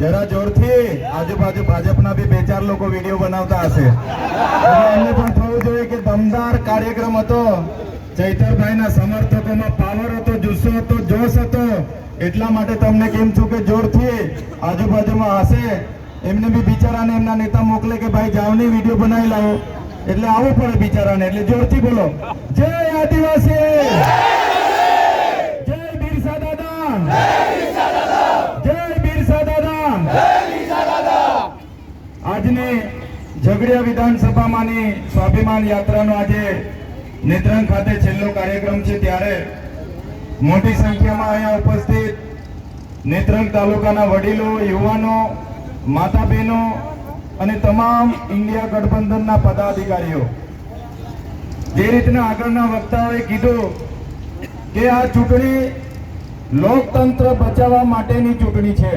જરા જોરથી. આજુબાજુ ભાજપના બી બે ચાર લોકો વીડિયો બનાવતા હશે. એમને પણ થવું જોઈએ કે દમદાર કાર્યક્રમ હતો. ચૈતરભાઈના સમર્થકોમાં પાવર હતો, જુસ્સો હતો, જોશ હતો. એટલા માટે તમને કેમ છું કે જોરથી આજુબાજુમાં હશે. એમને બી બિચારાને એમના નેતા મોકલે કે ભાઈ જાવની વીડિયો બનાવી લાવો. એટલે આવવું પડે બિચારાને. એટલે જોરથી બોલો. જય આદિવાસી જય બિરસા દાદા જય બિરસા દાદા આજની ઝઘડિયા વિધાનસભામાંની સ્વાભિમાન યાત્રાનો આજે નેત્રંગ ખાતે છેલ્લો કાર્યક્રમ છે ત્યારે મોટી સંખ્યામાં અહીંયા ઉપસ્થિત નેત્રંગ તાલુકાના વડીલો, યુવાનો માતા બહેનો અને તમામ ઇન્ડિયા ગઠબંધનના પદાધિકારીઓ. જે રીતના આગળના વક્તાઓએ કીધું કે આ ચૂંટણી લોકતંત્ર બચાવવા માટેની ચૂંટણી છે.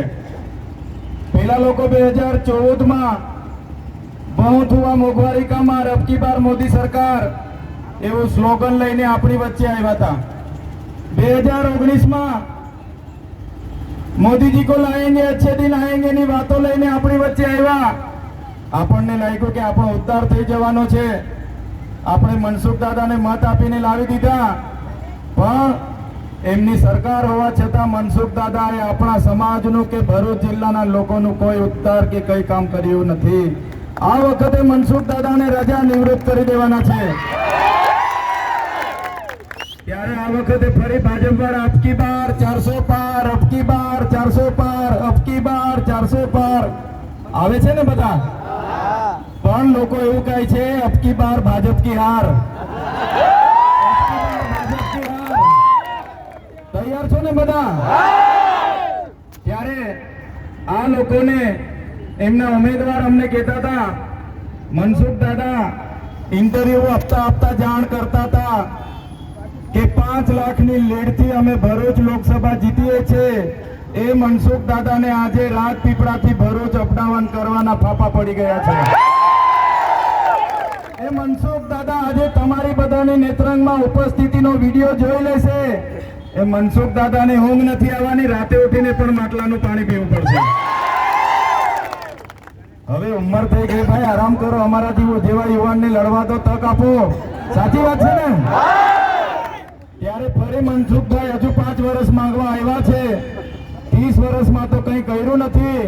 પેલા લોકો બે હજાર ચૌદમાં બહુ થુવા મોંઘવારી કામાં રબકી બાર મોદી સરકાર? એવું સ્લોગન લઈને આપણી વચ્ચે આવ્યા હતા. બે હજાર ઓગણીસમાં મોદીજી કો લાએંગે અચ્છે દિન આએંગે ની વાતો લઈને આપણી વચ્ચે આવ્યા. આપણને લાગ્યું કે આપણો ઉદ્ધાર થઈ જવાનો છે. આપણે મનસુખ દાદાને મત આપીને લાવી દીધા. પણ એમની સરકાર હોવા છતાં મનસુખ દાદાએ આપણા સમાજનું કે ભરૂચ જિલ્લાના લોકોનું કોઈ ઉદ્ધાર કે કઈ કામ કર્યું નથી. આ વખતે મનસુખ દાદાને રજા નિવૃત્ત કરી દેવાના છે. ત્યારે આ વખતે ફરી ભાજપ પર અબકી બાર, ચારસો પાર, અબકી બાર, ચારસો પાર, અબકી બાર, ચારસો પાર. આવે છે ને બધા? પણ લોકો એવું કહે છે, અબકી બાર ભાજપ કી હાર. તૈયાર છો ને બધા? ત્યારે આ લોકોને એમના ઉમેદવાર અમને કહેતા હતા, મનસુખ દાદા ઇન્ટરવ્યુ આપતા આપતા જાણ કરતા હતા કે પાંચ લાખની લીડથી અમે ભરૂચ લોકસભા જીતીએ છીએ. એ મનસુખ દાદાને આજે રાજપીપળાથી ભરૂચ અપડાવન કરવાના ફાફા પડી ગયા છે. એ મનસુખ દાદા આજે તમારી બધાની નેત્રંગમાં ઉપસ્થિતિનો વીડિયો જોઈ લેશે. એ મનસુખ દાદાને ઊંઘ નથી આવવાની, રાતે ઉઠીને પણ માટલાનું પાણી પીવું પડશે. હવે ઉંમર થઈ ગઈ ભાઈ, આરામ કરો, અમારા જેવો જેવા યુવાનને લડવા તો તક આપો. સાચી વાત છે ને? ત્યારે ફરી મનસુખભાઈ હજુ પાંચ વર્ષ માંગવા આવ્યા છે. ત્રીસ વર્ષમાં તો કંઈ કર્યું નથી.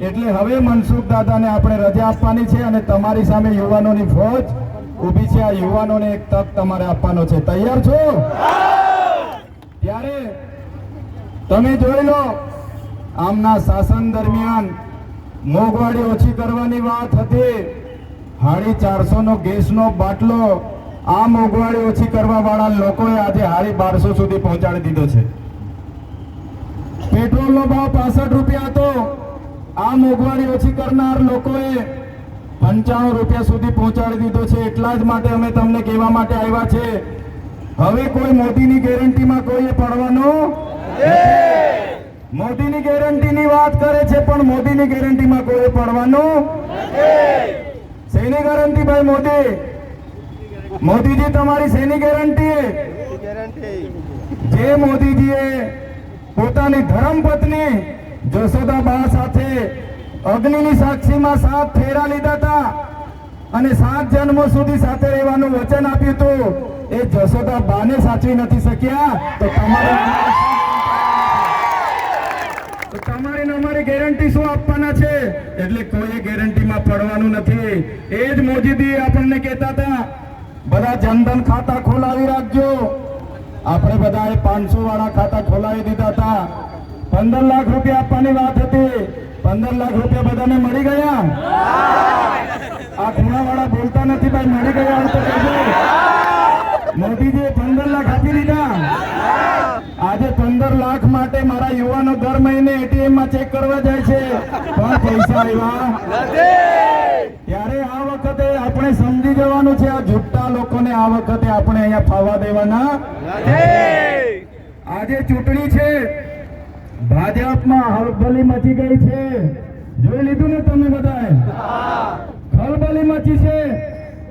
એટલે હવે મનસુખ દાદાને આપણે રજા આપવાની છે અને તમારી સામે યુવાનોની ફોજ ઊભી છે. આ યુવાનોને એક તક તમારે આપવાનો છે. તૈયાર છો? ત્યારે તમે જોઈ લો, આમના શાસન દરમિયાન મોંઘવારી ઓછી કરવાની વાત હતી. હાડી ચારસો નો બાટલો આ મોંઘવારી ઓછી કરવા વાળા લોકોએ આજે હાડી બારસો સુધી પહોંચાડી દીધો છે. પેટ્રોલનો ભાવ પાસઠ રૂપિયા હતો. આ મોંઘવારી ઓછી કરનાર લોકોએ પંચાણું રૂપિયા સુધી પહોંચાડી દીધો છે. એટલા જ માટે અમે તમને કહેવા માટે આવ્યા છે. હવે કોઈ મોદીની ગેરંટીમાં કોઈએ પડવાનો મોદીની ગેરંટીની વાત કરે છે, પણ મોદીની ગેરંટીમાં કોઈ પડવાનું શેની ગેરંટી ભાઈ મોદી? મોદીજી, તમારી શેની ગેરંટી? જે મોદીજીએ પોતાની ધર્મપત્ની જશોદાબા સાથે અગ્નિની સાક્ષીમાં સાત ફેરા લીધા હતા અને સાત જન્મો સુધી સાથે રહેવાનું વચન આપ્યું હતું. એ જશોદા બાને સાચવી નથી શક્યા. તો તમારે અમારી આપવાના છે. એટલે કોઈ ગેરંટીમાં પડવાનું નથી. એ જ મોજીદી આપણને કહેતા હતા, બધા જનધન ખાતા ખોલાવી રાખજો. આપણે બધાએ પાંચસો વાળા ખાતા ખોલાવી દીધા હતા. પંદર લાખ રૂપિયા આપવાની વાત હતી. પંદર લાખ રૂપિયા બધાને મળી ગયા? આ ખૂણાવાળા બોલતા નથી, ભાઈ, મળી ગયા મોદીજીએ પંદર લાખ આપી દીધા. લાખ માટે મારા યુવાનો દર મહિને એટીએમમાં ચેક કરવા જાય છે. પણ પૈસા આવ્યા. ત્યારે આ વખતે આપણે સમજી જવાનું છે, આ જુટ્ટા લોકોને આ વખતે આપણે અહીંયા ફાવા દેવાના આજે ચૂંટણી છે. ભાજપમાં હળબલી મચી ગઈ છે. જોઈ લીધું ને તમે બધાએ? ખલબલી મચી છે.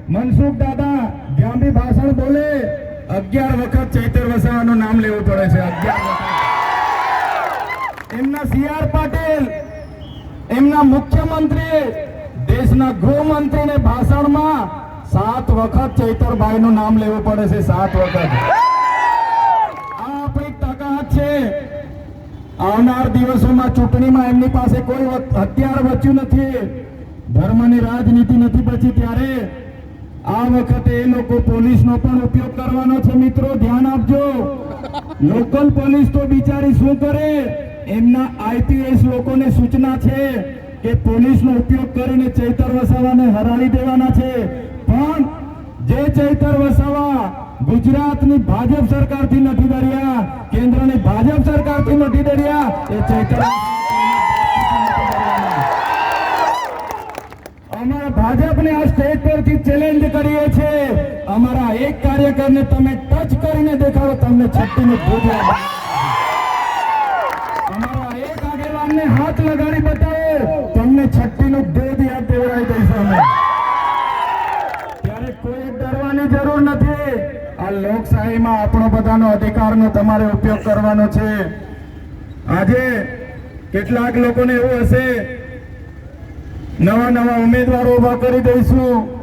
મનસુખ દાદા જ્યાં બી ભાષણ બોલે. અગિયાર વખત ચૈતર વસાવાનું નામ લેવું પડે છે. અગિયાર વખત. એમના મુખ્યમંત્રી દેશના ગૃહમંત્રીને ભાષણમાં સાત વખત ચૈતરભાઈનું નામ લેવું પડે છે, સાત વખત. આવનાર દિવસોમાં ચૂંટણીમાં એમની પાસે કોઈ હથિયાર બચ્યું નથી. ધર્મની રાજનીતિ નથી બચી ત્યારે આ વખતે એ લોકો પોલીસનો પણ ઉપયોગ કરવાનો છે. મિત્રો, ધ્યાન આપજો. લોકલ પોલીસ તો બિચારી શું કરે? એમના આઈપીએસ લોકોને સૂચના છે. કે પોલીસનો ઉપયોગ કરીને ચૈતર વસાવાને હરાવી દેવાના છે. પણ જે ચૈતર વસાવા ગુજરાતની ભાજપ સરકારથી નથી ડર્યા, કેન્દ્રની ભાજપ સરકારથી નથી ડર્યા, એ ચૈતર અમારા ભાજપને આ સ્ટેજ પરથી ચેલેન્જ કરીએ છીએ અમારા એક કાર્યકરને તમે ટચ કરીને દેખાડો, તમને છઠ્ઠીનું ભોગ. અમારા એક આગેવાનને હાથ લગાડી બતાવો. લોકશાહીમાં આપણો બધાનો અધિકારનો તમારે ઉપયોગ કરવાનો છે. આજે કેટલાક લોકોને એવું હશે, નવા નવા ઉમેદવારો ઊભા કરી દઈશું.